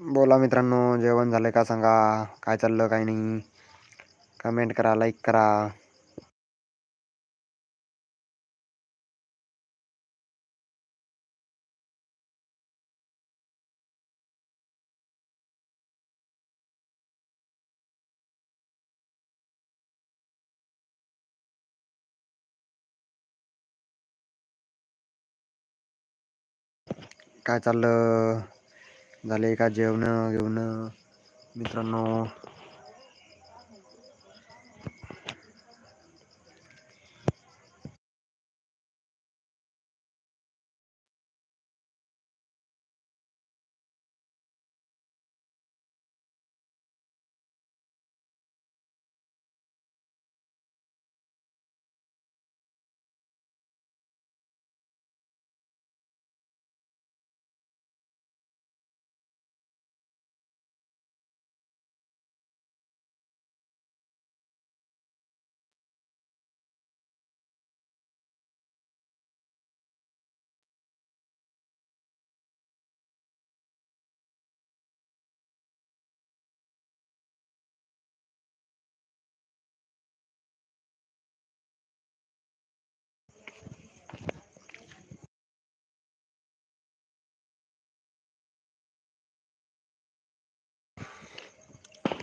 बोला मित्रांनो जेवण झालं का सांगा? काय चाललं काय नाही? कमेंट करा लाईक करा. काय चाललं? झाले का जेवणं घेऊन मित्रांनो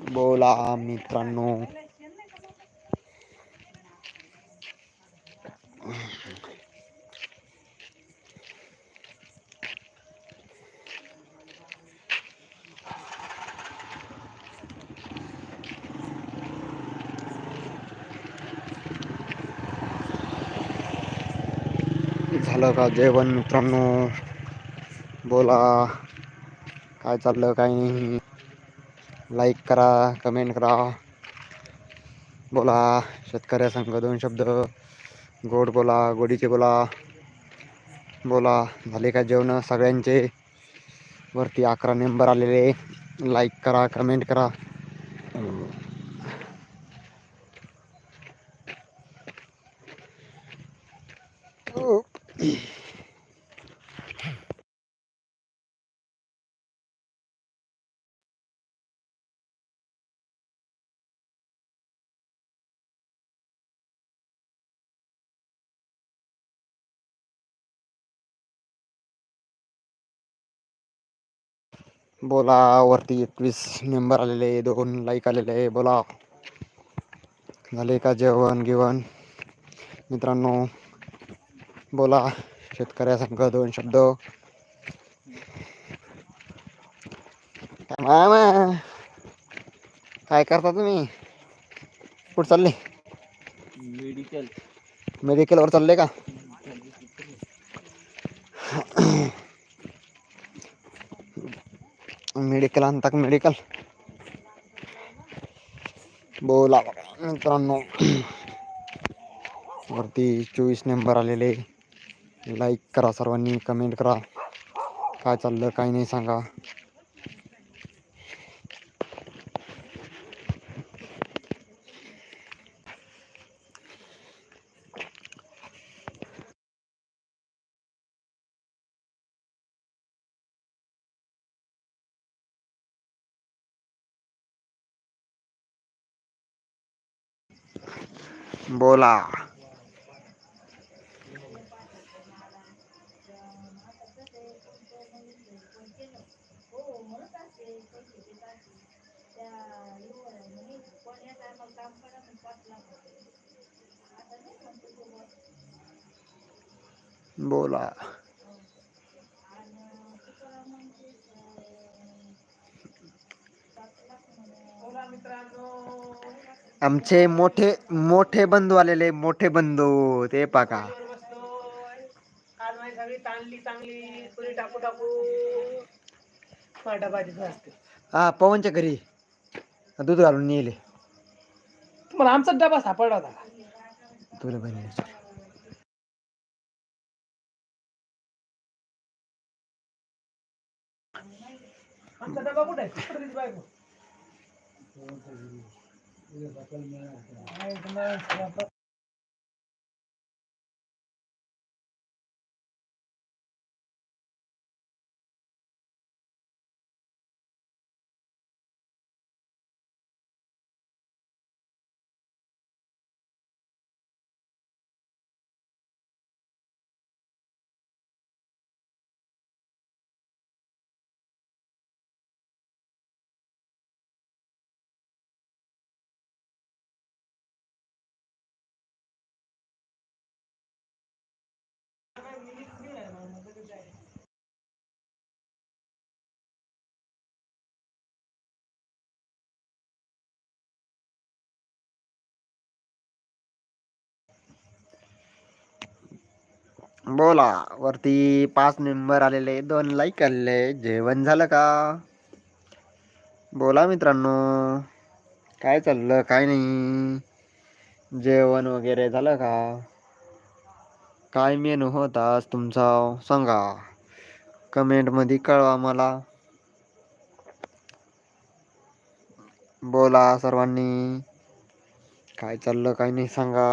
बोला मित्रांनो. झालं का जेवण मित्रांनो? बोला. काय चाललं काय नाही? लाईक करा कमेंट करा. बोला शेतकऱ्या संघ दोन शब्द. गोड बोला गोडीचे बोला. बोला झाले का जेवण सगळ्यांचे? वरती अकरा मेंबर आलेले. लाईक करा कमेंट करा. बोला वरती एकवीस मेंबर आलेले दोन लाईक आलेले आहे बोला. झाले का जेवण गिवण? मित्रांनो बोला. शेतकऱ्या संघ दोन शब्द. काय करता तुम्ही? कुठं चालले? मेडिकल. मेडिकलवर चालले का? मेडिकल, अंत का मेडिकल। बोला मित्रांनो। वरती चोवीस नंबर आलेले लाईक करा सर्वांनी कमेंट करा. काय चाललं, काय नाही सांगा. बोला बोला आमचे मोठे मोठे बंधू आलेले मोठे बंधू ते पाका. हा पवनच्या घरी. दूध घालून नेले. तुम्हाला आमचा डबा सापडला होता का? तुला बहिणी आमचा डबा कुठे आहे. कुठे दिली बायको नाही, तुम्हाला- बोला वरती पाच मेंबर आलेले दोन लाईक आलेले जेवण झालं का? बोला मित्रांनो काय चाललं काय नाही? जेवण वगैरे झालं का? काय मेनू होता आज तुमचा सांगा. कमेंटमध्ये कळवा मला. बोला सर्वांनी. काय चाललं काय नाही सांगा.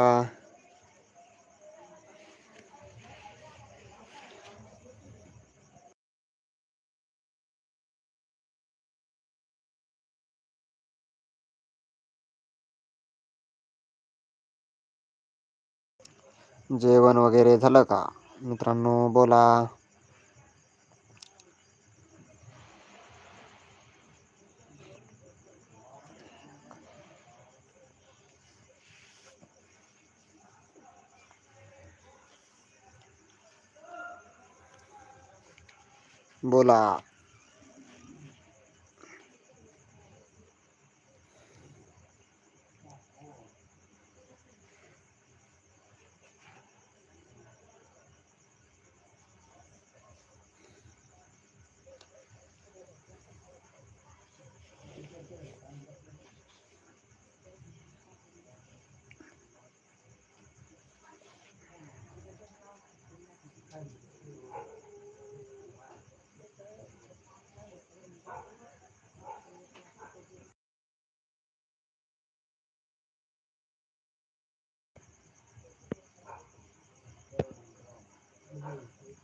जेवण वगैरे झालं का? मित्रांनो बोला. बोला.